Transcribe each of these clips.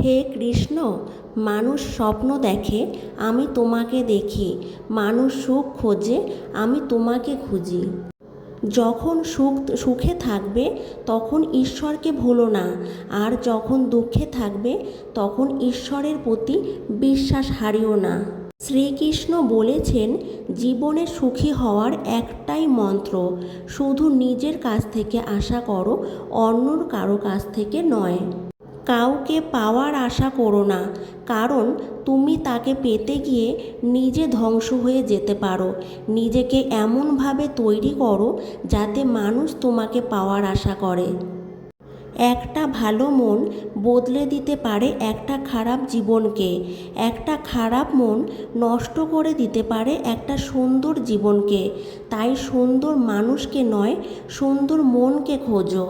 হে কৃষ্ণ, মানুষ স্বপ্ন দেখে, আমি তোমাকে দেখি। মানুষ সুখ খোঁজে, আমি তোমাকে খুঁজি। যখন সুখ, সুখে থাকবে, তখন ঈশ্বরকে ভুলো না। আর যখন দুঃখে থাকবে, তখন ঈশ্বরের প্রতি বিশ্বাস হারিও না। শ্রীকৃষ্ণ বলেছেন, জীবনে সুখী হওয়ার একটাই মন্ত্র, শুধু নিজের কাছ থেকে আশা করো, অন্যর কারও কাছ থেকে নয়। কাউকে পাওয়ার আশা করো না, কারণ তুমি তাকে পেতে গিয়ে নিজে ধ্বংস হয়ে যেতে পারো। নিজেকে এমনভাবে তৈরি করো যাতে মানুষ তোমাকে পাওয়ার আশা করে। একটা ভালো মন বদলে দিতে পারে একটা খারাপ জীবনকে। একটা খারাপ মন নষ্ট করে দিতে পারে একটা সুন্দর জীবনকে। তাই সুন্দর মানুষকে নয়, সুন্দর মনকে খোঁজো।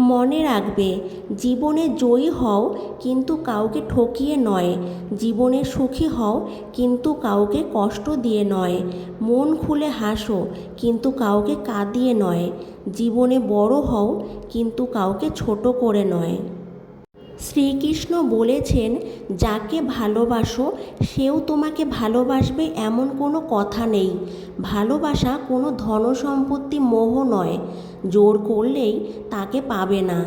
মনে রাখবে, জীবনে জয়ী হও কিন্তু কাউকে ঠকিয়ে নয়। জীবনে সুখী হও কিন্তু কাউকে কষ্ট দিয়ে নয়। মন খুলে হাসো কিন্তু কাউকে কাঁদিয়ে নয়। জীবনে বড় হও কিন্তু কাউকে ছোট করে নয়। শ্রীকৃষ্ণ বলেছেন, যাকে ভালোবাসো, সেও তোমাকে ভালোবাসবে এমন কোনো কথা নেই। ভালোবাসা কোনো ধনসম্পত্তি মোহ নয়। জোর করলেই তাকে পাবে না।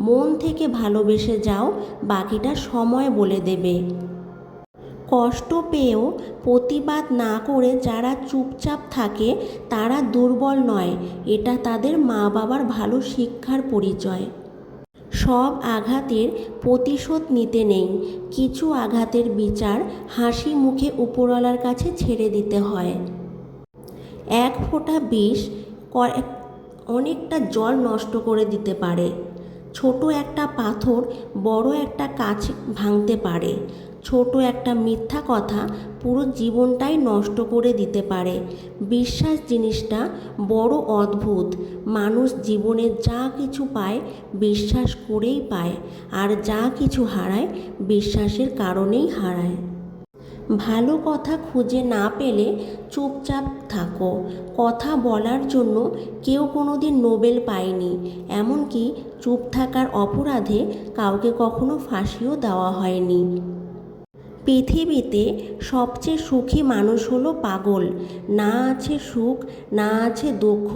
মন থেকে ভালোবেসে যাও, বাকিটা সময় বলে দেবে। কষ্ট পেয়েও প্রতিবাদ না করে যারা চুপচাপ থাকে, তারা দুর্বল নয়। এটা তাদের মা বাবার ভালো শিক্ষার পরিচয়। সব আঘাতের প্রতিশোধ নিতে নেই। কিছু আঘাতের বিচার হাসি মুখে উপরওয়ালার কাছে ছেড়ে দিতে হয়। এক ফোঁটা বিষ অনেকটা জল নষ্ট করে দিতে পারে। ছোট একটা পাথর বড় একটা কাছ ভাঙতে পারে। ছোট একটা মিথ্যা কথা পুরো জীবনটাই নষ্ট করে দিতে পারে। বিশ্বাস জিনিসটা বড় অদ্ভুত। মানুষ জীবনে যা কিছু পায় বিশ্বাস করেই পায়, আর যা কিছু হারায় বিশ্বাসের কারণেই হারায়। ভালো কথা খুঁজে না পেলে চুপচাপ থাকো। কথা বলার জন্য কেউ কোনো দিন নোবেল পায়নি, এমনকি চুপ থাকার অপরাধে কাউকে কখনো ফাঁসিও দেওয়া হয়নি। পৃথিবীতে সবচেয়ে সুখী মানুষ হলো পাগল। না আছে সুখ, না আছে দুঃখ,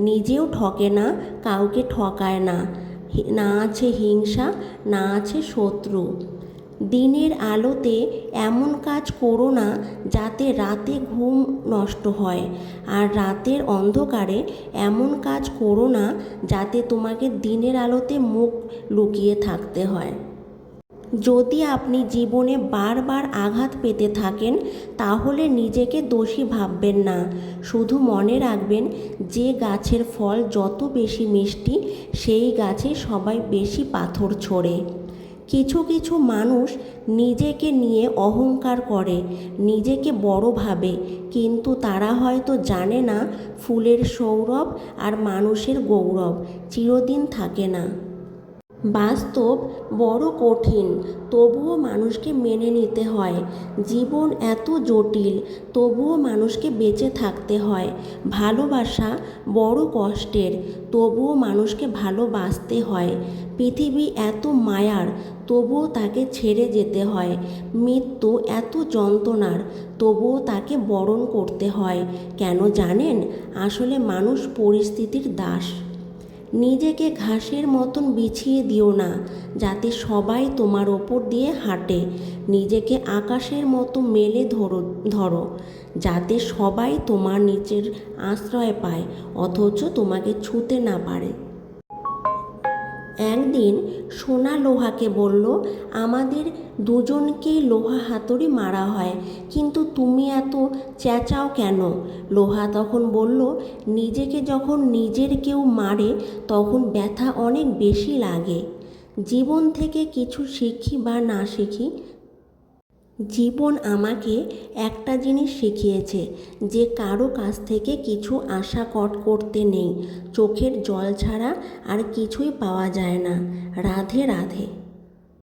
নিজেও ঠকে না, কাউকে ঠকায় না। না আছে হিংসা, না আছে শত্রু। দিনের আলোতে এমন কাজ করো না যাতে রাতে ঘুম নষ্ট হয়, আর রাতের অন্ধকারে এমন কাজ করো না যাতে তোমাকে দিনের আলোতে মুখ লুকিয়ে থাকতে হয়। যদি আপনি জীবনে বারবার আঘাত পেতে থাকেন, তাহলে নিজেকে দোষী ভাববেন না। শুধু মনে রাখবেন, যে গাছের ফল যত বেশি মিষ্টি, সেই গাছে সবাই বেশি পাথর ছোড়ে। কিছু কিছু মানুষ নিজেকে নিয়ে অহংকার করে, নিজেকে বড় ভাবে, কিন্তু তারা হয়তো জানে না ফুলের সৌরভ আর মানুষের গৌরব, চিরদিন থাকে না। বাস্তব বড় কঠিন, তবুও মানুষকে মেনে নিতে হয়। জীবন এত জটিল, তবুও মানুষকে বেঁচে থাকতে হয়। ভালোবাসা বড় কষ্টের, তবুও মানুষকে ভালোবাসতে হয়। পৃথিবী এত মায়ার, তবুও তাকে ছেড়ে যেতে হয়। মৃত্যু এত যন্ত্রণার, তবুও তাকে বরণ করতে হয়। কেন জানেন? আসলে মানুষ পরিস্থিতির দাস। নিজেকে ঘাসের মতন বিছিয়ে দিও না, যাতে সবাই তোমার ওপর দিয়ে হাঁটে। নিজেকে আকাশের মতো মেলে ধরো ধরো, যাতে সবাই তোমার নিচের আশ্রয় পায়, অথচ তোমাকে ছুতে না পারে। একদিন সোনা লোহাকে বলল, আমাদের দুজনকেই লোহা হাতুড়ি মারা হয়, কিন্তু তুমি এত চেঁচাও কেন? লোহা তখন বলল, নিজেকে যখন নিজের কেউ মারে, তখন ব্যথা অনেক বেশি লাগে। জীবন থেকে কিছু শিখি বা না শিখি জীবন আমাকে একটা জিনিস শিখিয়েছে যে কারও কাছ থেকে কিছু আশা কট করতে নেই। চোখের জল ছাড়া আর কিছুই পাওয়া যায় না। রাধে রাধে।